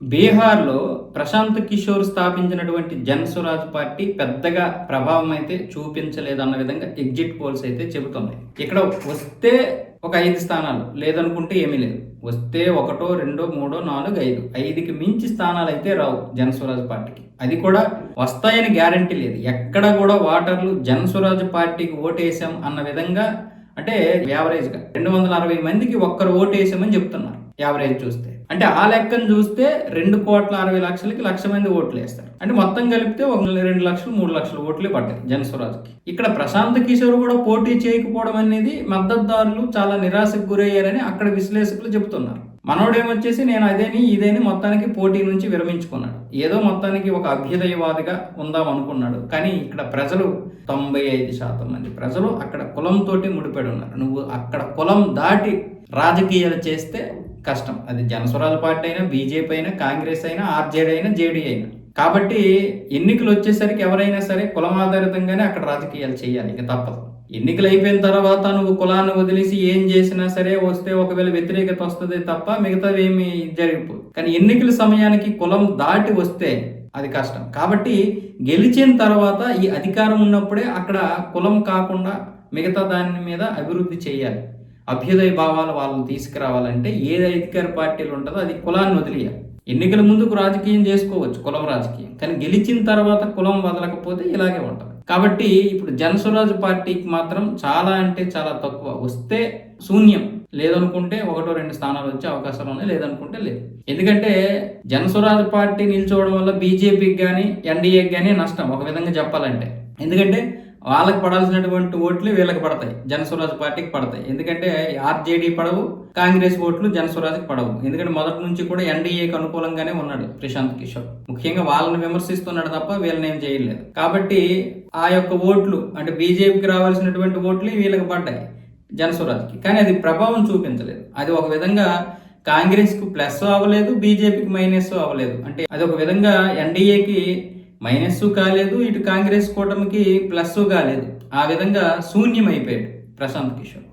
బీహార్లో ప్రశాంత్ కిషోర్ స్థాపించినటువంటి జనస్వరాజ్ పార్టీ పెద్దగా ప్రభావం అయితే చూపించలేదన్న విధంగా ఎగ్జిట్ పోల్స్ అయితే చెబుతున్నాయి. ఇక్కడ వస్తే ఒక ఐదు స్థానాలు లేదనుకుంటే ఏమీ లేదు. వస్తే ఒకటో రెండో మూడో నాలుగు ఐదు. ఐదుకి మించి స్థానాలు అయితే రావు జనస్వరాజ్ పార్టీకి. అది కూడా వస్తాయని గ్యారంటీ లేదు. ఎక్కడ కూడా ఓటర్లు జనస్వరాజ్ పార్టీకి ఓటేసాం అన్న విధంగా అంటే యావరేజ్గా రెండు వందల అరవై మందికి ఒక్కరు ఓటేసామని చెప్తున్నారు. యావరేజ్ చూస్తే. అంటే ఆ లెక్కను చూస్తే రెండు కోట్ల అరవై లక్షలకి లక్ష మంది ఓట్లు వేస్తారు. అంటే మొత్తం కలిపితే ఒక రెండు లక్షలు మూడు లక్షల ఓట్లు పడ్డాయి జనస్వరాజ్కి ఇక్కడ ప్రశాంత్ కిషోర్ కూడా పోటీ చేయకపోవడం అనేది మద్దతుదారులు చాలా నిరాశకు గురయ్యారని అక్కడ విశ్లేషకులు చెబుతున్నారు. మనోడేమొచ్చేసి నేను అదేని ఇదేని మొత్తానికి పోటీ నుంచి విరమించుకున్నాడు. ఏదో మొత్తానికి ఒక అభ్యుదయవాదిగా ఉందాం అనుకున్నాడు కానీ ఇక్కడ ప్రజలు తొంభై ఐదు శాతం మంది ప్రజలు అక్కడ కులంతోటి ముడిపడి ఉన్నారు నువ్వు అక్కడ కులం దాటి రాజకీయాలు చేస్తే కష్టం. అది జనస్వరాజ్ పార్టీ అయినా బీజేపీ అయినా కాంగ్రెస్ అయినా ఆర్జేడీ అయినా జేడీ అయినా. కాబట్టి ఎన్నికలు వచ్చేసరికి ఎవరైనా సరే కులం ఆధారితంగానే అక్కడ రాజకీయాలు చేయాలి. ఇక తప్పదు. ఎన్నికలు అయిపోయిన తర్వాత నువ్వు కులాన్ని వదిలేసి ఏం చేసినా సరే వస్తే ఒకవేళ వ్యతిరేకత వస్తుంది తప్ప మిగతావి ఏమి జరిగిపోదు కానీ ఎన్నికల సమయానికి కులం దాటి వస్తే అది కష్టం. కాబట్టి గెలిచిన తర్వాత ఈ అధికారం ఉన్నప్పుడే అక్కడ కులం కాకుండా మిగతా దాని మీద అభివృద్ధి చేయాలి. అభ్యుదయ భావాలు వాళ్ళని తీసుకురావాలంటే ఏది అధికార పార్టీలు ఉంటుందో అది కులాన్ని వదిలేయాలి. ఎన్నికల ముందుకు రాజకీయం చేసుకోవచ్చు కులం రాజకీయం. కానీ గెలిచిన తర్వాత కులం వదలకపోతే ఇలాగే ఉంటుంది. కాబట్టి ఇప్పుడు జనస్వరాజ్ పార్టీకి మాత్రం చాలా అంటే చాలా తక్కువ. వస్తే శూన్యం. లేదనుకుంటే ఒకటో రెండు స్థానాలు వచ్చే అవకాశాలు ఉన్నాయి లేదనుకుంటే లేదు. ఎందుకంటే జనస్వరాజ్ పార్టీ నిల్చోవడం వల్ల బీజేపీకి కానీ ఎన్డీఏకి కానీ నష్టం ఒక విధంగా చెప్పాలంటే. ఎందుకంటే వాళ్ళకి పడాల్సినటువంటి ఓట్లు వీళ్ళకి పడతాయి. జనస్వరాజ్ పార్టీకి పడతాయి. ఎందుకంటే ఆర్జేడీ పడవు కాంగ్రెస్ ఓట్లు జనస్వరాజ్కి పడవు. ఎందుకంటే మొదటి నుంచి కూడా ఎన్డీఏకి అనుకూలంగానే ఉన్నాడు ప్రశాంత్ కిషోర్. ముఖ్యంగా వాళ్ళని విమర్శిస్తున్నాడు తప్ప వీళ్ళని ఏం చేయలేదు. కాబట్టి ఆ యొక్క ఓట్లు అంటే బీజేపీకి రావాల్సినటువంటి ఓట్లు వీళ్ళకి పడ్డాయి జనస్వరాజ్కి కానీ అది ప్రభావం చూపించలేదు. అది ఒక విధంగా కాంగ్రెస్కు ప్లస్ అవ్వలేదు బీజేపీకి మైనస్ అవ్వలేదు. అంటే అది ఒక విధంగా ఎన్డీఏకి మైనస్ కాలేదు ఇటు కాంగ్రెస్ కూటమికి ప్లస్ కాలేదు. ఆ విధంగా శూన్యమైపోయాడు ప్రశాంత్ కిషోర్.